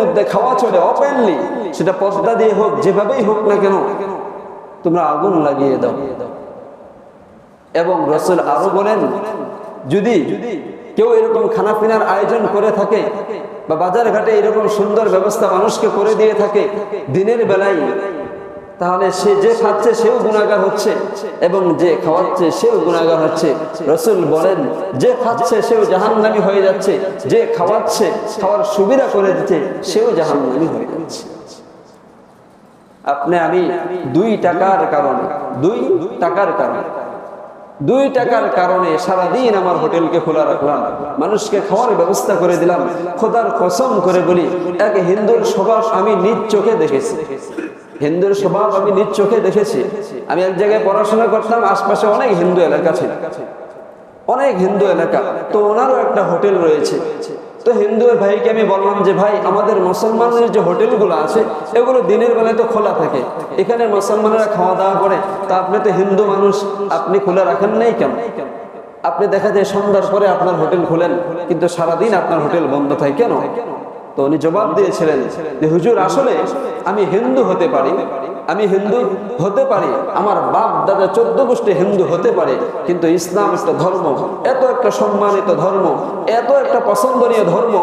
মধ্যে খাওয়া চলে অপেনলি সেটা পর্দা দিয়ে হোক, যেভাবেই হোক না কেন, তোমরা আগুন লাগিয়ে দাও। এবং রসুল আরও বলেন, যদি কেউ এরকম খানা পিনার আয়োজন করে থাকে বা বাজার ঘাটে এরকম সুন্দর ব্যবস্থা মানুষকে করে দিয়ে থাকে, দিনের বেলায় তাহলে সে যে খাচ্ছে, সেও গুণাগার হচ্ছে। এবং যে খাওয়াচ্ছে, সেও গুণাগার হচ্ছে। রসুল বলেন, যে খাচ্ছে, সেও জাহান্নামি হয়ে যাচ্ছে। যে খাওয়াচ্ছে, খাওয়ার সুবিধা করে দিচ্ছে, সেও জাহান্নামি হয়ে যাচ্ছে। আপনি, আমি দুই টাকার কারণে, দুই টাকার কারণে, দুই টাকার কারণে সারাদিন আমার হোটেলকে খোলা রাখলাম। মানুষকে খাওয়ার ব্যবস্থা করে দিলাম। খোদার কসম করে বলি, এক হিন্দুর স্বভাব আমি নিজ চোখে দেখেছি। হিন্দুর স্বভাব আমি নিজ চোখে দেখেছি। আমি এক জায়গায় পড়াশোনা করতাম, আশপাশে অনেক হিন্দু এলাকা ছিল। অনেক হিন্দু এলাকা। তো ওনারও একটা হোটেল রয়েছে। তো হিন্দু ভাইকে আমি বললাম যে, ভাই, আমাদের মুসলমানদের যে হোটেলগুলো আছে, এগুলো দিনের বেলায় তো খোলা থাকে। এখানে মুসলমানেরা খাওয়া দাওয়া করে। তা আপনি তো হিন্দু মানুষ, আপনি খোলা রাখেন নাই কেন? আপনি দেখা যায় সন্ধ্যার পরে আপনার হোটেল খুলেন, কিন্তু সারাদিন আপনার হোটেল বন্ধ থাকে কেন? তো উনি জবাব দিয়েছিলেন যে হুজুর আসলে আমি হিন্দু হতে পারি। আমি হিন্দু হতে পারি, আমার বাপ দাদা চোদ্দ গোষ্ঠী হিন্দু হতে পারে, কিন্তু ইসলাম একটা ধর্ম, এত একটা সম্মানিত ধর্ম, এত একটা পছন্দনীয় ধর্ম,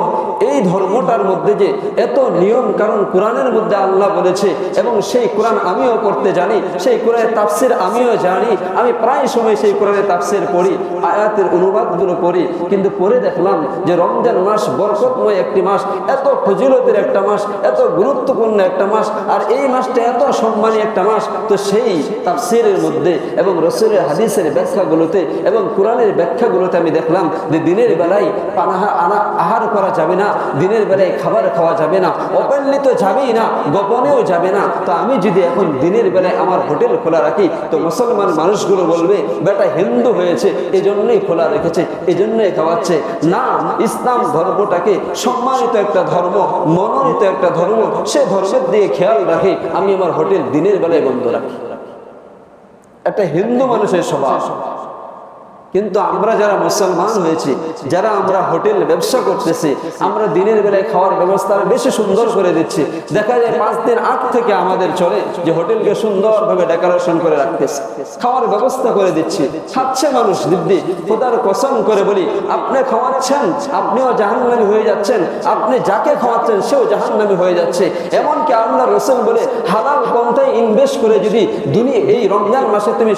এই ধর্মটার মধ্যে যে এত নিয়ম কারণ কোরআনের মধ্যে আল্লাহ বলেছে এবং সেই কোরআন আমিও করতে জানি, সেই কোরআনের তাফসির আমিও জানি, আমি প্রায় সময় সেই কোরআনের তাফসির পড়ি, আয়াতের অনুবাদগুলো পড়ি, কিন্তু পরে দেখলাম যে রমজান মাস বরকতময় একটি মাস, এত ফজিলতের একটা মাস, এত গুরুত্বপূর্ণ একটা মাস, আর এই মাসটা এত সম্মানী একটা মাস। তো সেই তাফসিরের মধ্যে এবং রসুলের হাদিসের ব্যাখ্যাগুলোতে এবং কোরআনের ব্যাখ্যাগুলোতে আমি দেখলাম যে দিনের বেলায় পানাহা আনা আহার করা যাবে না, দিনের বেলায় খাবার খাওয়া যাবে না ওপেনলি তো যাবেই না, গোপনেও যাবে না। তো আমি যদি এখন দিনের বেলায় আমার হোটেল খোলা রাখি, তো মুসলমান মানুষগুলো বলবে, বেটা হিন্দু হয়েছে এই জন্যই খোলা রেখেছে এই জন্যই খাওয়াচ্ছে। না, ইসলাম ধর্মটাকে সম্মানিত একটা ধর্ম, মনোনীত একটা ধর্ম, সে ধর্মের দিয়ে খেয়াল রাখে, আমি আমার হোটেল দিনের বেলায় বন্ধ রাখি। একটা হিন্দু মানুষের স্বভাব। কিন্তু আমরা যারা মুসলমান হয়েছি, যারা আমরা হোটেল ব্যবসা করতেছি, আমরা দিনের বেলায় খাওয়ার ব্যবস্থা বেশি সুন্দর করে দিচ্ছি। দেখা যায় পাঁচ দিন আগ থেকে আমাদের চলে যে হোটেলকে সুন্দরভাবে ডেকোরেশন করে রাখতেছি। খাওয়ার ব্যবস্থা করে দিচ্ছি। খাচ্ছে মানুষ দিব্যি। খোদার কসম করে বলি, আপনি খাওয়াচ্ছেন, আপনিও জাহান্নামি হয়ে যাচ্ছেন, আপনি যাকে খাওয়াচ্ছেন সেও জাহান্নামি হয়ে যাচ্ছে। এমনকি আল্লাহ রসুল বলে, হালাল পন্থায় ইনভেস্ট করে যদি দুনিয়া এই রমজান মাসে তুমি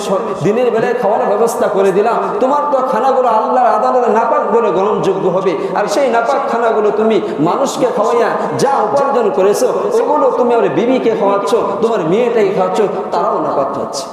দিনের বেলায় খাওয়ার ব্যবস্থা করে দিলাম তোমার তো খানাগুলো আল্লাহর আদালতে নাপাক বলে গ্রহণযোগ্য হবে। আর সেই নাপাক খানাগুলো তুমি মানুষকে খাওয়াইয়া যা উপার্জন করেছ, ওগুলো তুমি আমার বিবিকে খাওয়াচ্ছ, তোমার মেয়েটাকে খাওয়াচ্ছ, তারাও নাপাক খাচ্ছে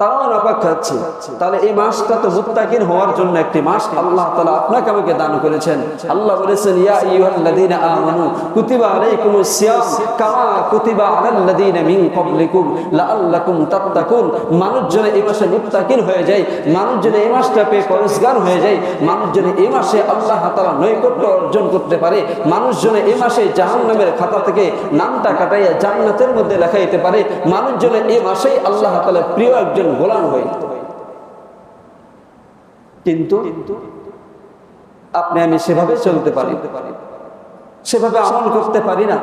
তারাও নাপাক খাচ্ছে তাহলে এই মাসটা তো মুত্তাকিন হওয়ার জন্য একটি মাস। আল্লাহ তাআলা আপনাকে আমাকে দান করেছেন। আল্লাহ বলেছেন, ইয়া আইয়ুহাল্লাযীনা আমানু কুতিবা আলাইকুমুস সিয়াম কামা কুতিবা আলাল্লাযীনা মিন ক্বাবলিকুম লাআল্লাকুম তাত্তাকুন। মানুষ যেন এই মাসে মুত্তাকিন হয়ে যায়, মানুষ যেন এই মাসটা পেয়ে পরিষ্কার হয়ে যায়, মানুষ যেন এই মাসে আল্লাহ তাআলা নৈকট্য অর্জন করতে পারে, মানুষ যেন এই মাসে জাহান্নামের খাতা থেকে নামটা কাটাইয়া জান্নাতের মধ্যে লেখাইতে পারে, মানুষ যেন এই মাসেই আল্লাহ তাআলা প্রিয় একজন গোলাম হয়ে কিন্তু আপনি আমি সেভাবে চলতে পারি। সেভাবে আমল করতে পারি না।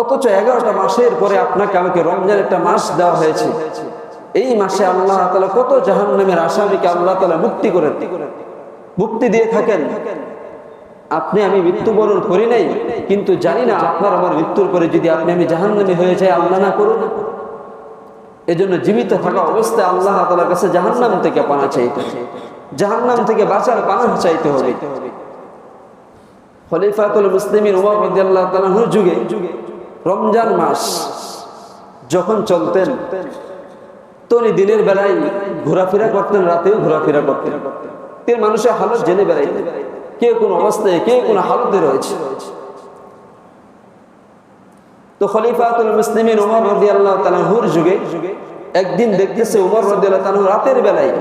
অথচ এগারোটা মাসের পরে আপনাকে আমাকে রমজান একটা মাস দেওয়া হয়েছে। এই মাসে আল্লাহ তালা কত জাহান্নামের আসামিকে আল্লাহ তালা মুক্তি করে মুক্তি দিয়ে থাকেন। আপনি আমি মৃত্যুবরণ করি নাই, কিন্তু জানি না আপনার আমার মৃত্যুর পরে যদি আপনি আমি জাহান্নামী হয়ে যাই, আল্লাহ না করুন এজন্য জীবিত থাকা অবস্থায় আল্লাহ তালার কাছে জাহান্নাম থেকে পানা চাইতে। জাহান্নাম থেকে বাঁচার পানা চাইতে হবে। খলিফাতুল মুসলিমিন যুগে, রমজান মাস যখন চলতেন, তো উনি দিনের বেলায় ঘোরাফেরা করতেন, রাতেও ঘোরাফেরা করতেন। তিনি মানুষের হালত জেনে বেড়াইতেন। কে কোন অবস্থায়, কে কোন হালতে রয়েছে। তো খলিফাতুল মুসলিমের উমর রদি আল্লাহ তালাহুর যুগে একদিন দেখতেছে উমর রদি আল্লাহ তালাহুর রাতের বেলায়,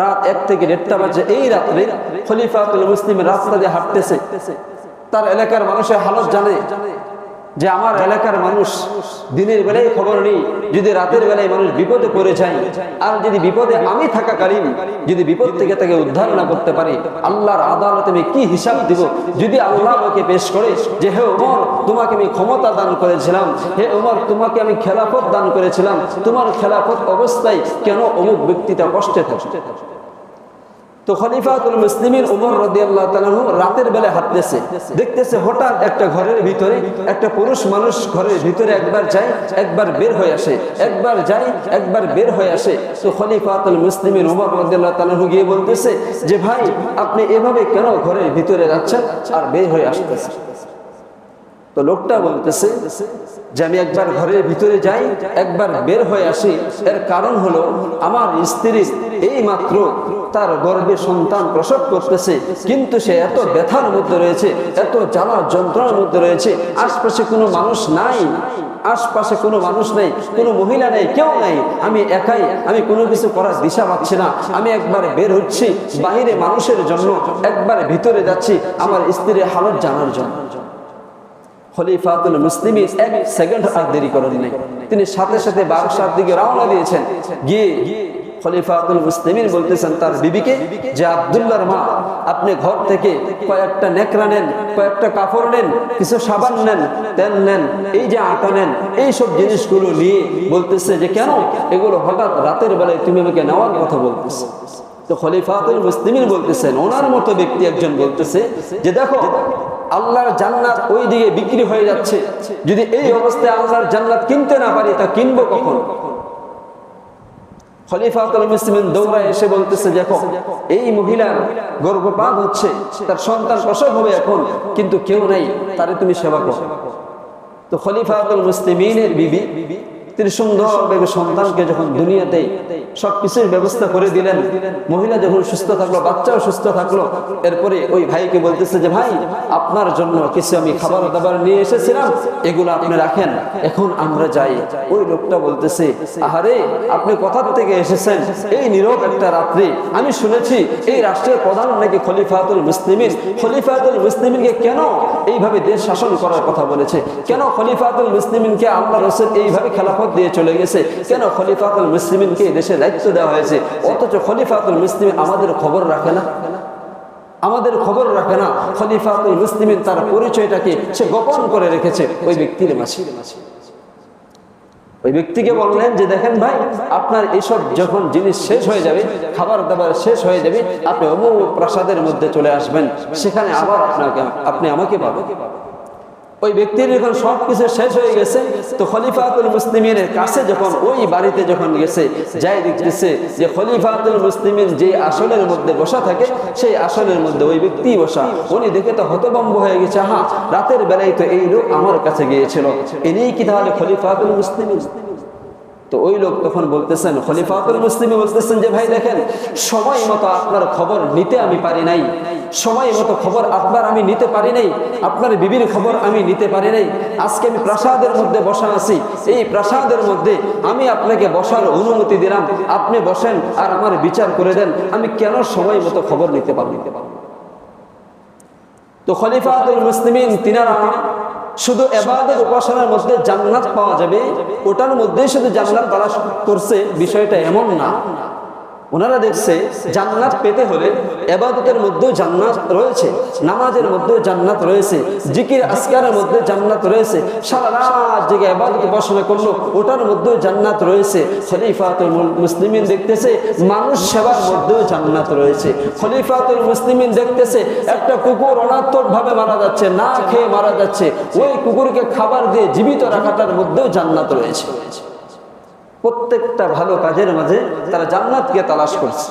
রাত এক থেকে দেড়টা বাজে, এই রাত্রে খলিফাতুল মুসলিমের রাস্তা দিয়ে হাঁটতেছে। তার এলাকার মানুষের হালত জানে। যে আমার এলাকার মানুষ দিনের বেলায় খবর নেই, যদি রাতের বেলায় মানুষ বিপদে পড়ে যায়, আর যদি বিপদে আমি থাকাকালীন, যদি বিপদ থেকে তাকে উদ্ধার না করতে পারি, আল্লাহর আদালতে আমি কি হিসাব দিব? যদি আল্লাহ আমাকে পেশ করে যে, হে ওমর, তোমাকে আমি ক্ষমতা দান করেছিলাম, হে ওমর, তোমাকে আমি খেলাফত দান করেছিলাম, তোমার খেলাফত অবস্থায় কেন অমুক ব্যক্তিটা কষ্টে থাকে? তো খলিফাতুল মুসলিমের উমর রাদিয়াল্লাহু তাআলা রাতের বেলা হাঁটতেছে। দেখতেছে হঠাৎ একটা ঘরের ভিতরে একটা পুরুষ মানুষ ঘরের ভিতরে একবার যায়, একবার বের হয়ে আসে, একবার যায়, একবার বের হয়ে আসে। তো খলিফাতুল মুসলিমের উমর রাদিয়াল্লাহু তাআলা গিয়ে বলতেছে যে, ভাই, আপনি এভাবে কেন ঘরের ভিতরে যাচ্ছেন? আর বের হয়ে আসতেছেন তো লোকটা বলতেছে যে আমি একবার ঘরের ভিতরে যাই, একবার বের হয়ে আসি। এর কারণ হলো আমার স্ত্রী এই মাত্র তার গর্ভে সন্তান প্রসব করতেছে, কিন্তু সে এত ব্যথার মধ্যে রয়েছে, এত জ্বালা যন্ত্রণার মধ্যে রয়েছে, আশপাশে কোনো মানুষ নাই, আশপাশে কোনো মানুষ নেই, কোনো মহিলা নেই, কেউ নেই। আমি একাই, আমি কোনো কিছু করার দিশা পাচ্ছি না। আমি একবার বের হচ্ছি বাহিরে মানুষের জন্য, একবার ভিতরে যাচ্ছি আমার স্ত্রীর হালত জানার জন্য। খলিফাতুল মুসলিমি এক সেকেন্ড আর দেরি করেন নাই। তিনি সাথে সাথে দিকে রওনা দিয়েছেন। গিয়ে খলিফাতুল মুসলিমিন বলতেছেন, তার বিবিকে, যে মা, আপনি ঘর থেকে কয়েকটা নেকড়া নেন, কয়েকটা কাপড় নেন, কিছু সাবান নেন, তেল নেন, এই যে আটা নেন, এই সব জিনিসগুলো নিয়ে বলতেছে যে, কেন? এগুলো হঠাৎ রাতের বেলায় তুমি আমাকে নেওয়ার কথা বলতেছে? তো খলিফাতুল মুসলিমিন বলতেছেন, ওনার মতো ব্যক্তি একজন বলতেছে যে দেখো, আল্লাহর জান্নাত ওই দিকে বিক্রি হয়ে যাচ্ছে। যদি এই অবস্থায় আল্লাহর জান্নাত কিনতে না পারি, তা কিনবো কখন? খলিফাতুল মুসলিমিন এসে বলতেছে, দেখো, এই মহিলার গর্ভপাত হচ্ছে, তার সন্তান প্রসব হবে এখন, কিন্তু কেউ নাই, তারে তুমি সেবা করো। তো খলিফাতুল মুসলিমিনের বিবি তিনি সুন্দরভাবে সন্তানকে যখন দুনিয়াতে সবকিছুর ব্যবস্থা করে দিলেন, মহিলা যখন সুস্থ থাকল, বাচ্চাও সুস্থ থাকল, এরপরে ওই ভাইকে বলতেছে যে, ভাই, আপনার জন্য কিছু আমি খাবার দাবার নিয়ে এসেছিলাম, এগুলো আপনি রাখেন, এখন আমরা যাই। ওই লোকটা বলতেছে, আহারে, আপনি কোথা থেকে এসেছেন? এই নীরব একটা রাত্রি, আমি শুনেছি এই রাষ্ট্রের প্রধান নাকি খলিফাতুল মুসলিমিন। খলিফাতুল মুসলিমিনকে কেন এইভাবে দেশ শাসন করার কথা বলেছে? কেন খলিফাতুল মুসলিমিনকে আল্লাহ রসুল এইভাবে খেলাফত দিয়ে চলে গেছে, কেন খলিফাতুল মুসলিমিনকে দেশে দায়িত্ব দেওয়া হয়েছে? অথচ খলিফাতুল মুসলিম আমাদের খবর রাখে না। আমাদের খবর রাখে না। খলিফাতুল মুসলিমিন তার পরিচয়টাকে সে গোপন করে রেখেছে ওই ব্যক্তির মাঝে। ওই ব্যক্তিকে বললেন যে, দেখেন ভাই, আপনার এইসব যখন জিনিস শেষ হয়ে যাবে খাবার দাবার শেষ হয়ে যাবে, আপনি অমুক প্রাসাদের মধ্যে চলে আসবেন। সেখানে আবার আপনাকে, আপনি আমাকে পাবেন। ওই ব্যক্তির যখন সব কিছু শেষ হয়ে গেছে, তো খলিফাতুল মুসলিমের কাছে যখন ওই বাড়িতে যখন গেছে, যাই দেখতেছে যে খলিফাতুল মুসলিমের যে আসনের মধ্যে বসা থাকে, সেই আসনের মধ্যে ওই ব্যক্তি বসা। উনি দেখে তো হতবম্ব হয়ে গেছে হা রাতের বেলায় তো এই লোক আমার কাছে গিয়েছিল। এনেই কি তাহলে খলিফাতুল মুসলিম তো ওই লোক তখন বলতেছেন খলিফাতুল মুসলিমে বলতেছেন যে, ভাই দেখেন, সময় মতো আপনার খবর নিতে আমি পারি নাই। সময় মতো খবর আপনার আমি নিতে পারি নাই। আপনার বিবির খবর আমি নিতে পারি নাই। আজকে আমি প্রাসাদের মধ্যে বসা আছি। এই প্রাসাদের মধ্যে আমি আপনাকে বসার অনুমতি দিলাম। আপনি বসেন আর আমার বিচার করে দেন। আমি কেন সময় মতো খবর নিতে পারব? তো খলিফাতুল মুসলিমিন তিনারা শুধু এবাদের উপাসনার মধ্যে জান্নাত পাওয়া যাবে, ওটার মধ্যেই শুধু জান্নাত তারা করছে বিষয়টা এমন না। ওনারা দেখছে জান্নাত পেতে হলে এবাদতের মধ্যেও জান্নাত রয়েছে, নামাজের মধ্যেও জান্নাত রয়েছে, জিকির আসকারের মধ্যে জান্নাত রয়েছে, সারা রাত জেগে এবাদত উপাসনা করল, ওটার মধ্যেও জান্নাত রয়েছে। খলিফাতুল মুসলিমিন দেখতেছে, মানুষ সেবার মধ্যেও জান্নাত রয়েছে। খলিফাতুল মুসলিমিন দেখতেছে, একটা কুকুর অনাত্মক ভাবে মারা যাচ্ছে, না খেয়ে মারা যাচ্ছে। ওই কুকুরকে খাবার দিয়ে জীবিত রাখাটার মধ্যেও জান্নাত রয়েছে। প্রত্যেকটা ভালো কাজের মাঝে তারা জান্নাতকে তালাশ করছে।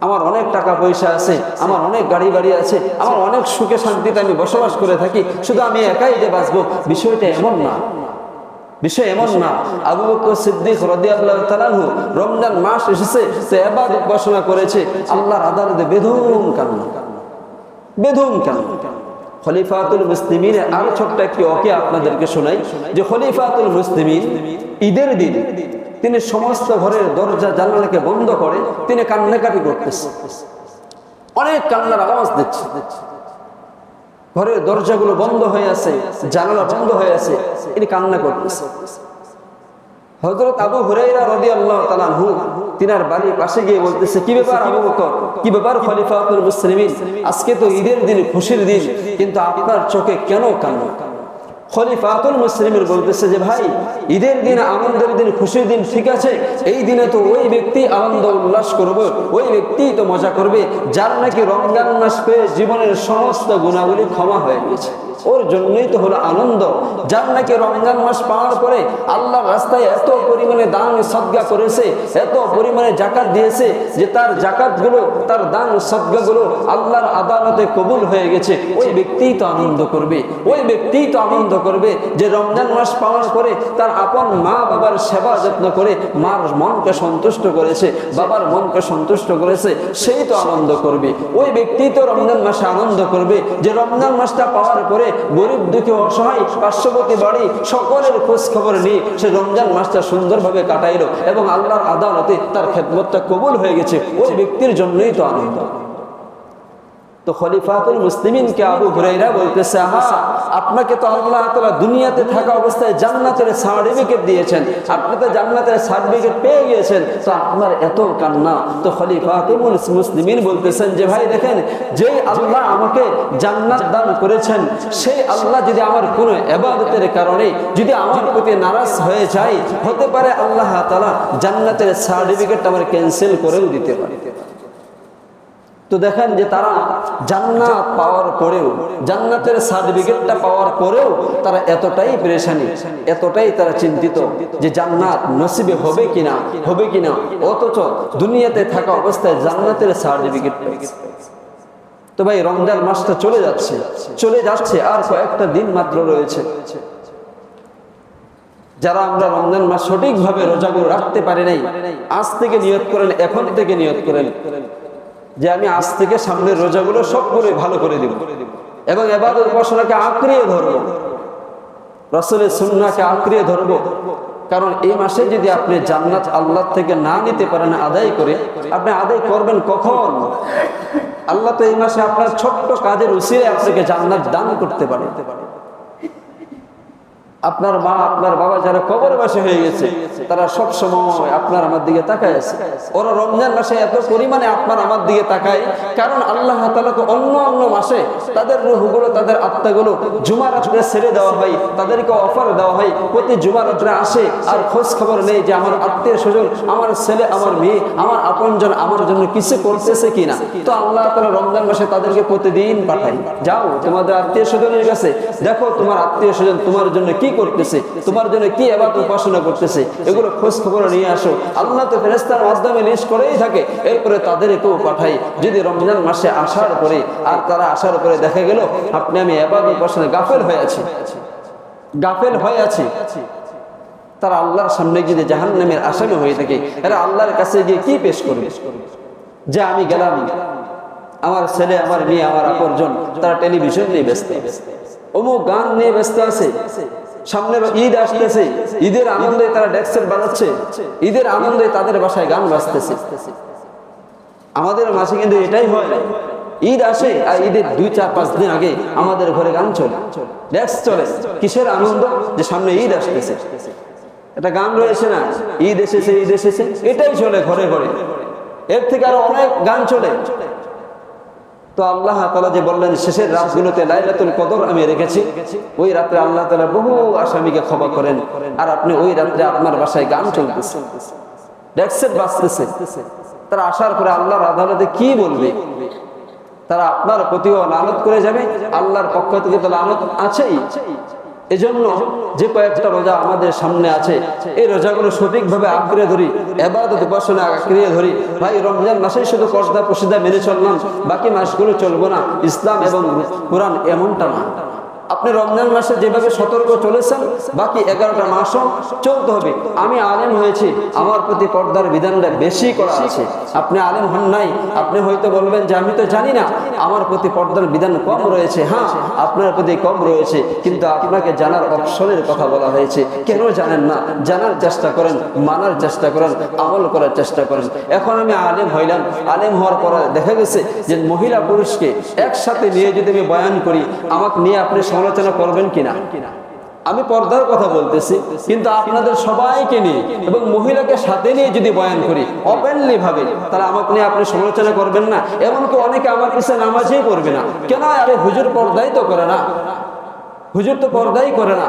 আমার অনেক টাকা পয়সা আছে, আমার অনেক গাড়ি বাড়ি আছে, আমার অনেক সুখে শান্তিতে আমি বসবাস করে থাকি, শুধু আমি একাই যে বাঁচবো, বিষয়টা এমন না। বিষয় এমন না। আবু বকর সিদ্দিক রাদিয়াল্লাহু তাআলাহু রমজান মাস এসেছে, সে ইবাদত ঘোষণা করেছে, আল্লাহর আদালতে বেধুম কান্না। বেধুম কান্না। খলিফাতুল মুসলিমিনের আরও ছোট্ট একটি ওকে আপনাদেরকে শোনাই, যে খলিফাতুল মুসলিমিন, ঈদের দিন তিনি সমস্ত ঘরের দরজা, জানালাকে বন্ধ করে তিনি কান্নাকাটি করতেছে। অনেক কান্নার আওয়াজ দিচ্ছে। ঘরের দরজাগুলো বন্ধ হয়ে আছে, জানালা বন্ধ হয়ে আছে, তিনি কান্না করতেছে। হজরত আবু হুরাইরা রদি আল্লাহ তালানহু তিনার বাড়ির পাশে গিয়ে বলতেছে, কি ব্যাপার আবু বকর? কি ব্যাপার খলিফাতুল মুসলিমিন? আজকে তো ঈদের দিন, খুশির দিন, কিন্তু আপনার চোখে কেন কান্না? খলিফাতুল মুসলিমের বলতেছে যে, ভাই, ঈদের দিন, আনন্দের দিন, খুশির দিন ঠিক আছে, এই দিনে তো ওই ব্যক্তি আনন্দ উল্লাস করবে, ওই ব্যক্তি তো মজা করবে, যার নাকি রমজান মাস পেয়ে জীবনের সমস্ত গুণাবলী ক্ষমা হয়ে গেছে ওর জন্যই তো হলো আনন্দ। যার নাকি রমজান মাস পাওয়ার পরে আল্লাহর রাস্তায় এত পরিমাণে দান সদ্গা করেছে, এত পরিমাণে জাকাত দিয়েছে যে তার জাকাতগুলো তার দান সদ্গা গুলো আল্লাহর আদালতে কবুল হয়ে গেছে। ওই ব্যক্তিই তো আনন্দ করবে, ওই ব্যক্তিই তো আনন্দ করবে যে রমজান মাস পাওয়ার পরে তার আপন মা বাবার সেবা যত্ন করে মার মনকে সন্তুষ্ট করেছে, বাবার মনকে সন্তুষ্ট করেছে, সেই তো আনন্দ করবে। ওই ব্যক্তি তো রমজান মাসে আনন্দ করবে যে রমজান মাসটা পাওয়ার পরে গরিব দুঃখী অসহায় পার্শ্ববর্তী বাড়ি সকলের খোঁজ খবর নিয়ে সে রমজান মাসটা সুন্দরভাবে কাটাইলো এবং আল্লাহর আদালতে তার খেদমতটা কবুল হয়ে গেছে। ওই ব্যক্তির জন্যই তো আনন্দ। তো খলিফাতুল মুসলিমিনকে আবু হুরাইরা বলতেছে, আহা, আপনাকে তো আল্লাহ তাআলা দুনিয়াতে থাকা অবস্থায় জান্নাতের সার্টিফিকেট দিয়েছেন। আপনি তো জান্নাতের সার্টিফিকেট পেয়ে গিয়েছেন। তো আপনার এত কান্না। তো খলিফাতুল মুসলিমিন বলতেছেন যে, ভাই, দেখেন, যেই আল্লাহ আমাকে জান্নাত দান করেছেন, সেই আল্লাহ যদি আমার কোনো এবাদতের কারণে যদি আমার প্রতি নারাজ হয়ে যায়, হতে পারে আল্লাহ তাআলা জান্নাতের সার্টিফিকেট আমার ক্যান্সেল করেও দিতে পারে। তো দেখেন যে তারা জান্নাত পাওয়ার পরেও, জান্নাতের সার্টিফিকেটটা পাওয়ার পরেও তারা এতটাই পরেশানি, এতটাই তারা চিন্তিত যে জান্নাত নসিবে হবে কিনা হবে কিনা। অথচ দুনিয়াতে থাকা অবস্থায় জান্নাতের সার্টিফিকেট তো ভাই, রমজান মাসটা চলে যাচ্ছে চলে যাচ্ছে, আর কয়েকটা দিন মাত্র রয়েছে। যারা আমরা রমজান মাস সঠিকভাবে রোজাগুলো রাখতে পারি নাই, আজ থেকে নিয়ত করেন, এখন থেকে নিয়ত করেন। যে আমি আজ থেকে সামনের রোজাগুলো সবগুলো ভালো করে দিব। এবং এবার উপাসনাকে আঁকড়িয়ে ধরব। রসলের সুন্নাকে আঁকড়িয়ে ধরব। কারণ এই মাসে যদি আপনি জান্নাত আল্লাহ থেকে না নিতে পারেন আদায় করে, আপনি আদায় করবেন কখন? আল্লাহ তো এই মাসে আপনার ছোট্ট কাজের উচিয়ে আপনাকে জান্নাত দান করতে পারে। আপনার মা আপনার বাবা যারা কবর বাসে হয়ে গেছে। তারা সব সময় আপনার আমার দিকে তাকায় আছে। ওরা রমজান মাসে এত পরিমাণে আপনার আমার দিকে তাকায় কারণ আল্লাহ তালা তো অন্য অন্য মাসে তাদের রুহগুলো তাদের আত্মাগুলো জুমার রাত্রে ছেড়ে দেওয়া হয় তাদেরকে অফার দেওয়া হয় প্রতি জুমার রাত্রে আসে আর খোঁজ খবর নেই যে আমার আত্মীয় স্বজন আমার ছেলে আমার মেয়ে আমার আপনজন আমার জন্য কিছু করতেছে কিনা। তো আল্লাহ তালা রমজান মাসে তাদেরকে প্রতিদিন পাঠাই যাও তোমাদের আত্মীয় স্বজনের কাছে দেখো তোমার আত্মীয় স্বজন তোমার জন্য কি করতেছে? তোমার জন্য কি এবার উপাসনা করতেছে? এগুলো খোঁজ খবর নিয়ে আসো। আল্লাহ তো ফেরেস্তার মাধ্যমে লিস্ট করেই থাকে। এরপরে তাদেরকেও পাঠাই। যদি রমজান মাসে আসার পরে আর তারা আসার পরে দেখা গেল, আপনি আমি এবার উপাসনা গাফেল হয়ে আছি। গাফেল হয়ে আছি। তারা আল্লাহর সামনে গিয়ে জাহান নামের আসামি হয়ে থাকে। এরা আল্লাহর কাছে গিয়ে কি পেশ করবে? যে আমি গেলাম। আমার ছেলে, আমার মেয়ে, আমার আপরজন তারা টেলিভিশন নিয়ে ব্যস্ত। অমুক গান নিয়ে ব্যস্ত আছে। সামনে ঈদ আসতেছে। ঈদের আনন্দে তারা ডেক্সেট বাজাচ্ছে ঈদের আনন্দে তাদের বাসায় গান বাজতেছে। আমাদের মাসে কিন্তু এটাই হয়। ঈদ আসে আর ঈদের দুই চার পাঁচ দিন আগে আমাদের ঘরে গান চলে। ডেক্স চলে। কিসের আনন্দ? যে সামনে ঈদ আসতেছে। একটা গান রয়েছে না? ঈদ এসেছে ঈদ এসেছে। এটাই চলে ঘরে ঘরে। এর থেকে আরও অনেক গান চলে। তো আল্লাহ তালা যে বললেন, শেষের রাতগুলোতে লাইলাতুল কদর আমি রেখেছি। ওই রাত্রে আল্লাহ তালা বহু আসামিকে ক্ষমা করেন। আর আপনি ওই রাত্রে আপনার বাসায় গান চলতেছে। ডেক্সেট বাঁচতেছে। তারা আসার পরে আল্লাহর আদালতে কি বলবে? তারা আপনার প্রতিও আনত করে যাবে। আল্লাহর পক্ষ থেকে তো আনত আছেই। এজন্য যে কয়েকটা রোজা আমাদের সামনে আছে, এই রোজাগুলো সঠিকভাবে আঁকড়ে ধরি, এবাদত উপাসনা আঁকড়িয়ে ধরি। ভাই, রমজান মাসেই শুধু কষ্টা প্রসিদা মেনে চললাম, বাকি মাসগুলো চলবো না। ইসলাম এবং কোরআন এমনটা না। আপনি রমজান মাসে যেভাবে সতর্ক চলেছেন, বাকি এগারোটা মাসও চলতে হবে। আমি আলেম হয়েছি, আমার প্রতি পর্দার বিধানটা বেশি করা আছে। আপনি আলেম হন নাই, আপনি হয়তো বলবেন যে আমি তো জানি না, আমার প্রতি পর্দার বিধান কম রয়েছে। হ্যাঁ আপনার প্রতি কম রয়েছে, কিন্তু আপনাকে জানার অপশনের কথা বলা হয়েছে। কেন জানেন না? জানার চেষ্টা করেন, মানার চেষ্টা করেন, আমল করার চেষ্টা করেন। এখন আমি আলেম হইলাম। আলেম হওয়ার পর দেখা গেছে যে মহিলা পুরুষকে একসাথে নিয়ে যদি আমি বয়ান করি, আমাকে নিয়ে আপনি সমালোচনা করবেন কিনা? আমি পর্দার কথা বলতেছি, কিন্তু আপনাদের সবাইকে নিয়ে এবং মহিলাকে সাথে নিয়ে যদি বয়ান করি অপেনলি ভাবে, তাহলে আমাকে নিয়ে আপনি সমালোচনা করবেন না। এমনকি অনেকে আমার পিছনে নামাজেই করবে না। কেন? আরে হুজুর পর্দাই তো করে না। হুজুর তো পর্দাই করে না।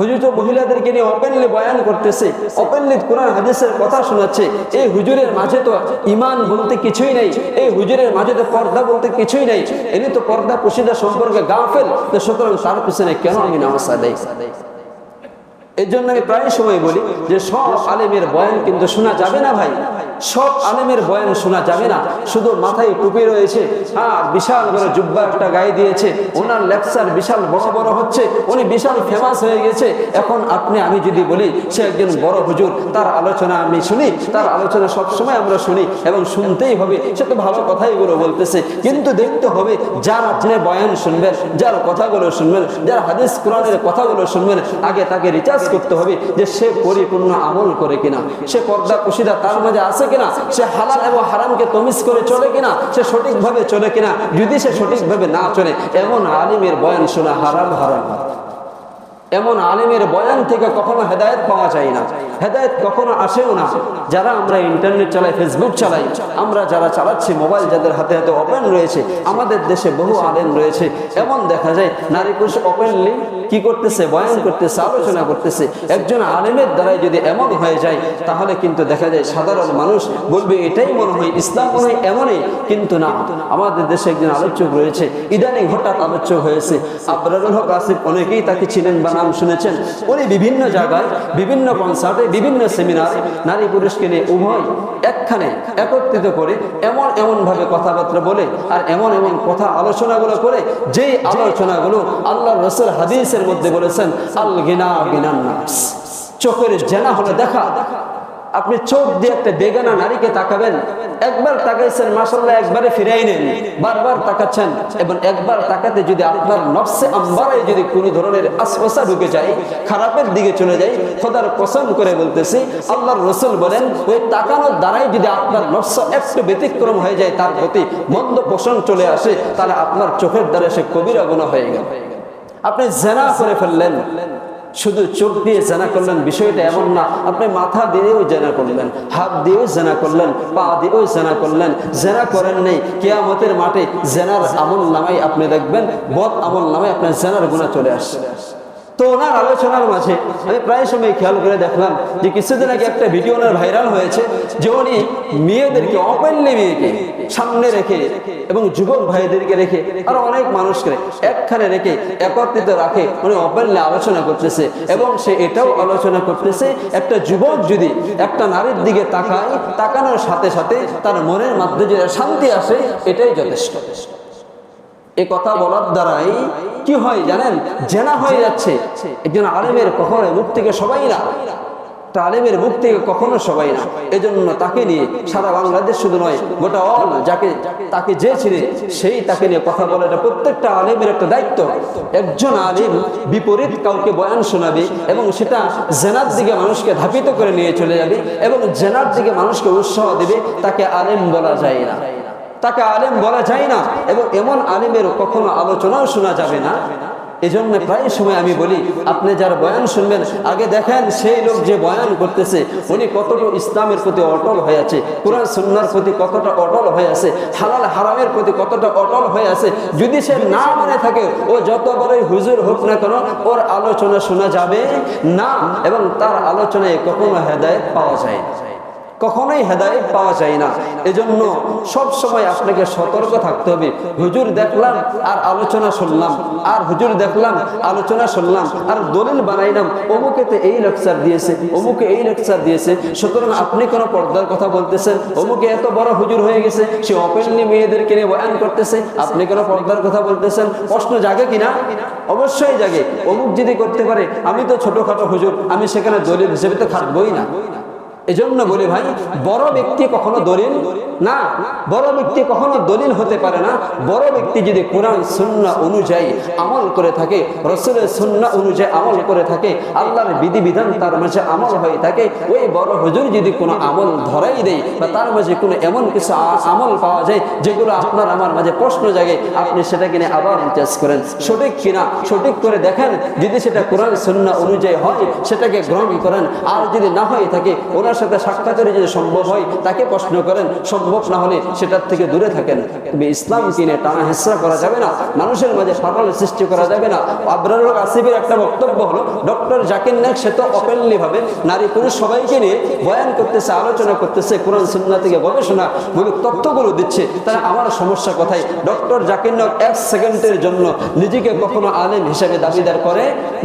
হুজুর তো মহিলাদেরকে নিয়ে ওপেনলি বয়ান করতেছে ওপেনলি কোরআন, হাদিসের কথা শোনাচ্ছে। এই হুজুরের মাঝে তো ইমান বলতে কিছুই নেই। এই হুজুরের মাঝে তো পর্দা বলতে কিছুই নেই। এনে তো পর্দা পুশিদা সম্পর্কে গাফেল। তো সুতরাং তার পিছনে কেন আমি নামাজ আদায়? এর জন্য আমি প্রায় সময় বলি যে সব আলেমের বয়ান কিন্তু শোনা যাবে না ভাই। সব আলেমের বয়ান শোনা যাবে না। শুধু মাথায় টুপি রয়েছে হ্যাঁ বিশাল বড় জুব্বা একটা গায়ে দিয়েছে, ওনার লেকচার বিশাল বড় বড় হচ্ছে, উনি বিশাল ফেমাস হয়ে গেছে। এখন আপনি, আমি যদি বলি, সে একজন বড় হুজুর, তার আলোচনা আমি শুনি, তার আলোচনা সব সময় আমরা শুনি এবং শুনতেই হবে, সে তো ভালো কথাই গুলো বলতেছে। কিন্তু দেখতে হবে, যার আপনি বয়ান শুনবেন, যার কথাগুলো শুনবেন, যার হাদিস কোরআনের কথাগুলো শুনবেন, আগে তাকে রিচার্জ করতে হবে যে সে পরিপূর্ণ আমল করে কিনা, সে পর্দা কুশিদা তার মাঝে আছে কিনা, সে হালাল এবং হারামকে তমিজ করে চলে কিনা, সে সঠিকভাবে চলে কিনা, যদি সে সঠিকভাবে না চলে, এমন আলিমের বয়ান শোনা হারাম হারাম। এমন আলিমের বয়ান থেকে কখনো হেদায়ত পাওয়া যায় না। হেদায়ত কখনো আসেও না। যারা আমরা ইন্টারনেট চালাই, ফেসবুক চালাই, আমরা যারা চালাচ্ছি, মোবাইল যাদের হাতে হাতে ওপেন রয়েছে, আমাদের দেশে বহু আলেম রয়েছে। এমন দেখা যায়, নারী পুরুষ ওপেনলি কি করতেছে, বয়ান করতেছে, আলোচনা করতেছে। একজন আলেমের দ্বারাই যদি এমন হয়ে যায়, তাহলে কিন্তু দেখা যায় সাধারণ মানুষ বলবে, এটাই মনে হয়, ইসলাম মনে হয় এমনই। কিন্তু না, আমাদের দেশে একজন আলোচক রয়েছে, ইদানিং হঠাৎ আলোচক হয়েছে। আবরারুল হক আসিফ অনেকেই তাকে ছিলেন বা নাম শুনেছেন উনি বিভিন্ন জায়গায়, বিভিন্ন কনসার্টে বিভিন্ন সেমিনার নারী পুরুষকে নিয়ে উভয় একখানে একত্রিত করে এমন এমনভাবে কথাবার্তা বলে আর এমন এমন কথা আলোচনাগুলো করে, যেই আলোচনাগুলো আল্লাহ রসুল হাদিসের মধ্যে বলেছেন আল গিনা গিনান। চোখের জেনা হলো দেখা আপনি চোখ দিয়ে একটা বেগানা নারীকে তাকাবেন, একবার তাকাইছেন মাসাল্লাহ একবারে ফিরাই নেন, বারবার তাকাচ্ছেন এবং একবার তাকাতে যদি আপনার নফসে আম্বারায় যদি কোনো ধরনের আশপাশা ঢুকে যায়, খারাপের দিকে চলে যায়, খোদার কসম করে বলতেছি, আল্লাহর রসুল বলেন, ওই তাকানোর দ্বারাই যদি আপনার নফস একটু ব্যতিক্রম হয়ে যায়, তার প্রতি মন্দ পোষণ চলে আসে, তাহলে আপনার চোখের দ্বারা সে কবিরা গুণা হয়ে গেল। আপনি জেনা করে ফেললেন শুধু চোখ দিয়ে জেনা করলেন, বিষয়টা এমন না। আপনি মাথা দিয়েও জেনা করলেন, হাত দিয়েও জেনা করলেন, পা দিয়েও জেনা করলেন। জেনা করেন নেই, কেয়ামতের মাঠে জেনার আমল নামাই আপনি দেখবেন, বদ আমল নামাই আপনার জেনার গুণা চলে আসছে। তো ওনার আলোচনার মাঝে আমি প্রায় সময় খেয়াল করে দেখলাম যে কিছুদিন আগে একটা ভিডিও ওনার ভাইরাল হয়েছে যে উনি মেয়েদেরকে, অপেনলি মেয়েকে সামনে রেখে এবং যুবক ভাইদেরকে রেখে আর অনেক মানুষকে একখানে রেখে একত্রিত রাখে উনি অপেনলি আলোচনা করতেছে এবং সে এটাও আলোচনা করতেছে, একটা যুবক যদি একটা নারীর দিকে তাকায়, তাকানোর সাথে সাথে তার মনের মধ্যে যে শান্তি আসে, এটাই যথেষ্ট। এ কথা বলার দ্বারাই কি হয় জানেন? জেনা হয়ে যাচ্ছে। একজন আলেমের কখনো মুখ থেকে সবাই না। আলেমের মুখ থেকে কখনো সবাই না। এজন্য তাকে নিয়ে সারা বাংলাদেশ শুধু নয়, গোটা অল যাকে, তাকে যে ছিলেন সেই তাকে নিয়ে কথা বলা। এটা প্রত্যেকটা আলেমের একটা দায়িত্ব। একজন আলেম বিপরীত কাউকে বয়ান শোনাবে এবং সেটা জেনার দিকে মানুষকে ধাপিত করে নিয়ে চলে যাবে এবং জেনার দিকে মানুষকে উৎসাহ দেবে, তাকে আলেম বলা যায় না। তাকে আলেম বলা যায় না এবং এমন আলেমের কখনো আলোচনাও শোনা যাবে না। এজন্য প্রায় সময় আমি বলি, আপনি যার বয়ান শুনবেন, আগে দেখেন সেই লোক যে বয়ান করতেছে, উনি কতটা ইসলামের প্রতি অটল হয়ে আছে, কোরআন, সুন্নার প্রতি কতটা অটল হয়ে আছে, হালাল, হারামের প্রতি কতটা অটল হয়ে আছে, যদি সে না মানে থাকে, ও যত বড়ই হুজুর হোক না কেন, ওর আলোচনা শোনা যাবে না এবং তার আলোচনায় কখনো হেদায়ত পাওয়া যায় না। কখনোই হেদায়েত পাওয়া যায় না। এজন্য সব সময় আপনাকে সতর্ক থাকতে হবে। হুজুর দেখলাম আর আলোচনা শুনলাম, আর হুজুর দেখলাম, আলোচনা শুনলাম, আর দলিল বানাইলাম অমুকেতে এই লেকচার দিয়েছে, অমুকে এই লেকচার দিয়েছে, সুতরাং আপনি কোনো পর্দার কথা বলতেছেন, অমুকে এত বড় হুজুর হয়ে গেছে, সে ওপেনলি মেয়েদেরকে নিয়ে বয়ান করতেছে, আপনি কোনো পর্দার কথা বলতেছেন? প্রশ্ন জাগে কিনা? অবশ্যই জাগে। অমুক যদি করতে পারে, আমি তো ছোটখাটো হুজুর, আমি সেখানে দলিল হিসেবে তো থাকবোই না। এজন্য বলি ভাই, বড় ব্যক্তি কখনো দলিল? না, বড় ব্যক্তি কখনো দলিল হতে পারে না। বড় ব্যক্তি যদি কোরআন সুন্না অনুযায়ী আমল করে থাকে, রসুলের সুন্না অনুযায়ী আমল করে থাকে, আল্লাহর বিধিবিধান তার মাঝে আমল হয়ে থাকে, ওই বড় হুজুর যদি কোনো আমল ধরাই দেয় বা তার মাঝে কোনো এমন কিছু আমল পাওয়া যায়, যেগুলো আপনার আমার মাঝে প্রশ্ন জাগে, আপনি সেটাকে নিয়ে আবার রিচার্জ করেন। সঠিক কিনা, সঠিক করে দেখেন, যদি সেটা কোরআন সুন্না অনুযায়ী হয়, সেটাকে গ্রহণ করেন। আর যদি না হয়ে থাকে, ওনার সাথে সাক্ষাৎকারে যদি সম্ভব হয়, তাকে প্রশ্ন করেন, সম্ভব না হলে সেটার থেকে দূরে থাকেন। তবে ইসলাম কিনে টানা হেসরা করা যাবে না, মানুষের মাঝে ফাটল সৃষ্টি করা যাবে না। আবরার আসিফের একটা বক্তব্য হলো, ডক্টর জাকির নায়ক, সে তো ওপেনলি ভাবে, নারী পুরুষ সবাইকে নিয়ে বয়ান করতেছে, আলোচনা করতেছে, কোরআন সুন্না থেকে গবেষণা, মূলক তথ্যগুলো দিচ্ছে। তাহলে আমার সমস্যা কোথায়? ডক্টর জাকির নায়ক এক সেকেন্ডের জন্য নিজেকে কখনো আলেম হিসেবে দাবিদার করে?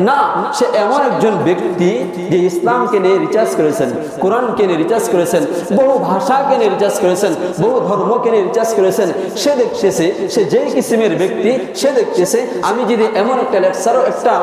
না, সে এমন একজন ব্যক্তি যে ইসলামকে নিয়ে রিচার্জ করেছেন। কোরআনকে রিচার্জ করেছেন, বহু ভাষাকে রিচার্জ করেছেন, বহু ধর্মকে রিচার্জ করেছেন। সে দেখতেছে, সে যেই কিসিমের ব্যক্তি, সে দেখতেছে, আমি যদি এমন একটা লেকচারও একটা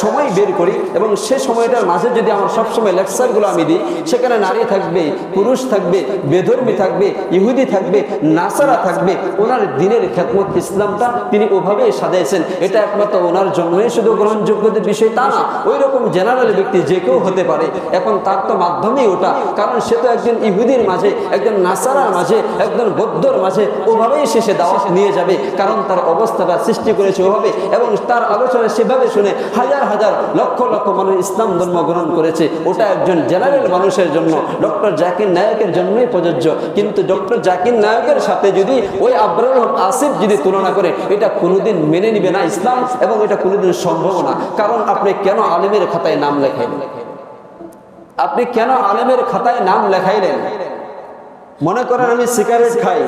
সময় বের করি এবং সে সময়টার মাঝে যদি আমার সবসময় লেকচারগুলো আমি দিই, সেখানে নারী থাকবে, পুরুষ থাকবে, বেধর্মী থাকবে, ইহুদি থাকবে, নাসারা থাকবে, ওনার দিনের খেদমত ইসলামটা তিনি ওভাবেই সাজাইছেন এটা একমাত্র ওনার জন্যই শুধু গ্রহণযোগ্যদের বিষয় তা না ওই রকম জেনারেল ব্যক্তি যে কেউ হতে পারে। এখন তার তো মাধ্যমেই ওটা কারণ সে তো একজন ইহুদির মাঝে, একজন নাসারার মাঝে, একজন বৌদ্ধর মাঝে, ওভাবেই সে সে দাওয়াত নিয়ে যাবে। কারণ তার অবস্থাটা সৃষ্টি করেছে ওভাবে এবং তার আলোচনা সেভাবে শুনে হাজার হাজার লক্ষ লক্ষ মানুষ ইসলাম ধর্ম গ্রহণ করেছে। ওটা একজন জেনারেল মানুষের জন্য, ডক্টর জাকির নায়কের জন্যই প্রযোজ্য। কিন্তু ডক্টর জাকির নায়কের সাথে যদি ওই আবরার হক আসিফ যদি তুলনা করে, এটা কোনোদিন মেনে নিবে না ইসলাম এবং এটা কোনোদিন সম্ভব না। কারণ আপনি কেন আলিমের খাতায় নাম লেখাইলেন আপনি কেন আলেমের খাতায় নাম লেখাইলেন? মনে করেন আমি সিগারেট খাই।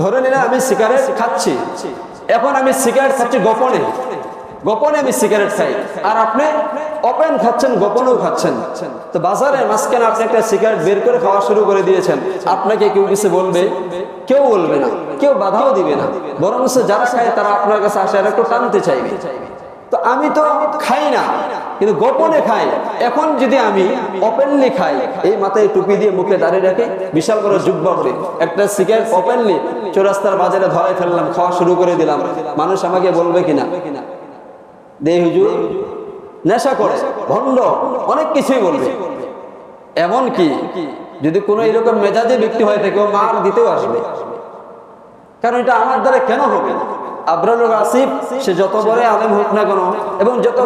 ধরে নিলে আমি সিগারেট খাচ্ছি। এখন আমি সিগারেট খাচ্ছি গোপনে। গোপনে আমি সিগারেট খাই। আর আপনি ওপেন খাচ্ছেন, গোপনেও খাচ্ছেন। তো বাজারে মাঝখানে আপনি একটা সিগারেট বের করে খাওয়া শুরু করে দিয়েছেন। আপনাকে কেউ কিছু বলবে? কেউ বলবে না। কেউ বাধাও দিবে না। বরং যারা খায় তারা আপনার কাছে আসে আর একটু টানতে চাইবে। তো আমি তো খাই না। কিন্তু গোপনে খাই। এখন যদি আমি ওপেনলি খাই, এই মাথায় টুপি দিয়ে মুখে দাঁড়িয়ে রাখে বিশাল বড় জুব্বা করে একটা সিগারেট ওপেনলি চৌরাস্তার বাজারে ধরাই ফেললাম, খাওয়া শুরু করে দিলাম। মানুষ আমাকে বলবে কিনা? দে নেশা করে, ভণ্ড, অনেক কিছুই বলবে। এমন কি, যদি কোনো এরকম মেজাজে ব্যক্তি হয় থাকে মার দিতেও আসবে। কারণ এটা আমার দ্বারা কেন হবে? আবরানুল আসিফ, সে যত বড় আলেম হোক না কেন, এবং যত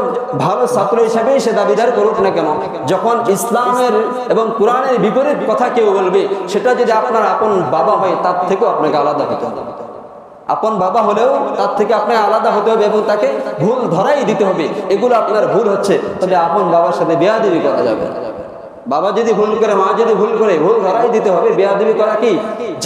ভালো ছাত্র হিসাবেই সে দাবিদার করুক না কেন, যখন ইসলামের এবং কোরআনের বিপরীত কথা কেউ বলবে, সেটা যদি আপনার আপন বাবা হয়, তার থেকেও আপনাকে আলাদা হতে হবে। আপন বাবা হলেও তার থেকে আপনাকে আলাদা হতে হবে এবং তাকে ভুল ধরাই দিতে হবে। এগুলো আপনার ভুল হচ্ছে, তবে আপন বাবার সাথে বেয়াদেবি করা যাবে। বাবা যদি ভুল করে, মা যদি ভুল করে, ভুল ধরাই দিতে হবে, বেয়াদবি করা কি?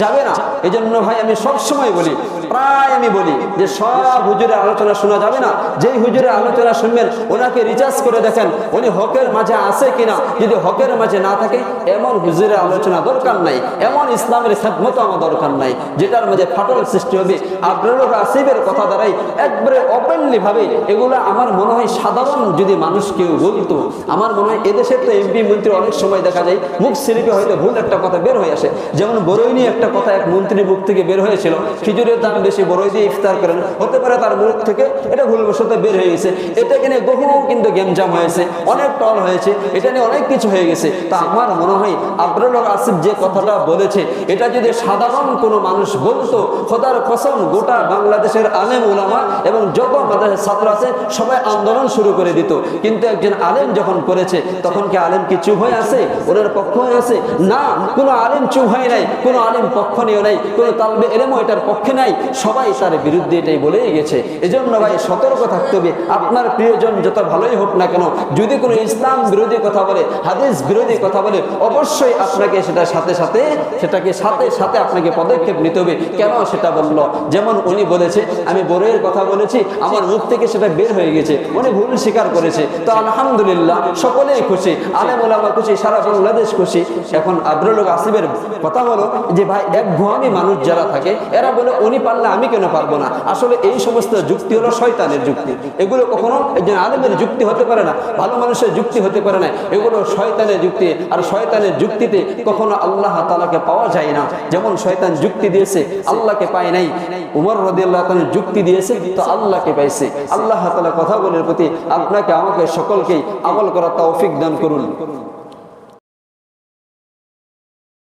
যাবে না। এই জন্য ভাই আমি সব সময় বলি, প্রায় আমি বলি যে সব হুজুরের আলোচনা শোনা যাবে না। যেই হুজুরের আলোচনা শুনবেন, ওনাকে রিচার্জ করে দেখেন, উনি হকের মাঝে আছে কিনা। যদি হকের মাঝে না থাকে, এমন হুজুরের আলোচনা দরকার নাই। এমন ইসলামের খেদমত আমার দরকার নাই, যেটার মাঝে ফাটল সৃষ্টি হবে। আব্দুল আসিফের কথা দ্বারাই একবারে ওপেনলি ভাবে এগুলো আমার মনে হয় সাধারণ যদি মানুষ কেউ বলতো। আমার মনে হয় এদেশের তো এমপি মন্ত্রী অনেক সময় দেখা যায়, মুখ সিরিপে হয়তো ভুল একটা কথা বের হয়ে আসে। যেমন বরই নিয়ে একটা কথা এক মন্ত্রীর মুখ থেকে বের হয়েছিল, খিজুরের দাম বেশি বরই দিয়ে ইফতার করেন। হতে পারে তার মুখ থেকে এটা ভুলবশত বের হয়ে গেছে। এটাকে নিয়ে বহু কিন্তু গেমজাম হয়েছে, অনেক টল হয়েছে, এটা নিয়ে অনেক কিছু হয়ে গেছে। তা আমার মনে হয় আব্দুল আসিফ যে কথাটা বলেছে, এটা যদি সাধারণ কোনো মানুষ বলতো, খোদার কসম গোটা বাংলাদেশের আলেম ওলামা এবং যত মাদ্রাসার ছাত্র আছে, সবাই আন্দোলন শুরু করে দিত। কিন্তু একজন আলেম যখন করেছে, তখন কি আলেম কি চুপ হয়ে আছে, ওনার পক্ষ হয়ে আছে। না, কোনো আলেম চুপ হয় নাই, কোনো আলেম পক্ষ নিয়েও নাই, কোনো তালবে এলেমও এটার পক্ষে নাই। সবাই তার বিরুদ্ধে এটাই বলেই গেছে। এজন্য ভাই সতর্ক থাকতে হবে। আপনার প্রিয়জন যত ভালোই হোক না কেন, যদি কোনো ইসলাম বিরোধী কথা বলে, হাদিস বিরোধী কথা বলে, অবশ্যই আপনাকে সেটা সাথে সাথে, সেটাকে সাথে সাথে আপনাকে পদক্ষেপ নিতে হবে। কেন সেটা বলল? যেমন উনি বলেছে, আমি বড়ের কথা বলেছি, আমার মুখ থেকে সেটা বের হয়ে গেছে। উনি ভুল স্বীকার করেছে। তো আলহামদুলিল্লাহ, সকলেই খুশি। আলেম ওলামা খুশি। সারা বাংলাদেশ খুশি এখন আব্দুল আসিফের কথা হলো যে, ভাই, এক ঘুয়ামি মানুষ যারা থাকে, এরা বলে, উনি পারলে আমি কেন পারব না? আসলে এই সমস্ত যুক্তি হলো শয়তানের যুক্তি। এগুলো কখনো একজন আলেমের যুক্তি হতে পারে না, ভালো মানুষের যুক্তি হতে পারে না। এগুলো শয়তানের যুক্তি। আর শয়তানের যুক্তিতে কখনো আল্লাহ তালাকে পাওয়া যায় না। যেমন শয়তান যুক্তি দিয়েছে, আল্লাহকে পায় নাই। উমর রদিয়াল্লাহ যুক্তি দিয়েছে, তো আল্লাহকে পাইছে। আল্লাহ তালা কথা বলার প্রতি আপনাকে, আমাকে সকলকেই আমল করা তৌফিক দান করুন।